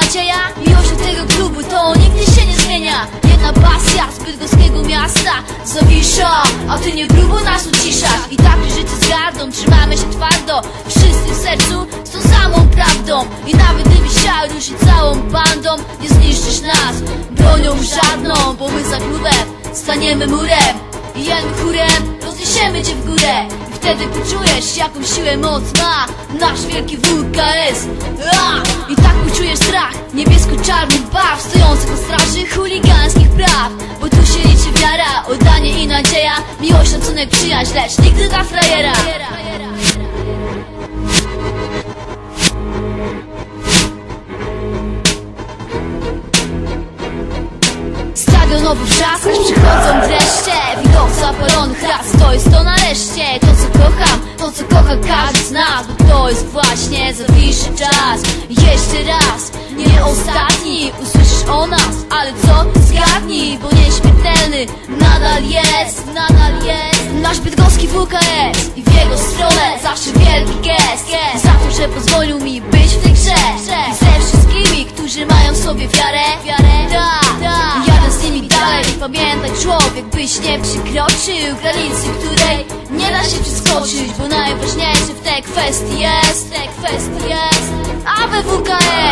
nadzieja Miłość tego klubu to nigdy się nie zmienia. Jedna pasja z bydgoskiego miasta Zawisza, a ty nie próbuj nas uciszać I tak życie z gardą, trzymamy się twardo. Wszyscy w sercu z tą samą prawdą. I nawet gdybyś chciał ruszyć całą bandą Nie zniszczysz nas bronią żadną Bo my za klubem staniemy murem. I jednym chórem rozniesiemy cię w górę wtedy poczujesz jaką siłę moc ma Nasz wielki WKS A! I tak poczujesz strach. Niebiesko-czarnych barw Stojących na straży chuligańskich praw. Bo tu się liczy wiara Oddanie i nadzieja. Miłość, szacunek, przyjaźń Lecz nigdy dla frajera. Stadionowy wrzask, aż przychodzą jest to co kocham, to co kocha każdy z nas Bo to jest właśnie zawiszy czas. Jeszcze raz, nie ostatni Usłyszysz o nas, ale co? Zgadnij, bo nieśmiertelny Nadal jest, nadal jest. Nasz bydgoski WKS I w jego stronę zawsze wielki gest. Za to, że pozwolił mi być w tej grze I ze wszystkimi, którzy mają w sobie wiarę Tak, z nimi dalej Pamiętaj człowiek, byś nie przekroczył Granicy, której nie da się przeskoczyć Bo najważniejsze w tej kwestii jest W tej kwestii jest ABWKS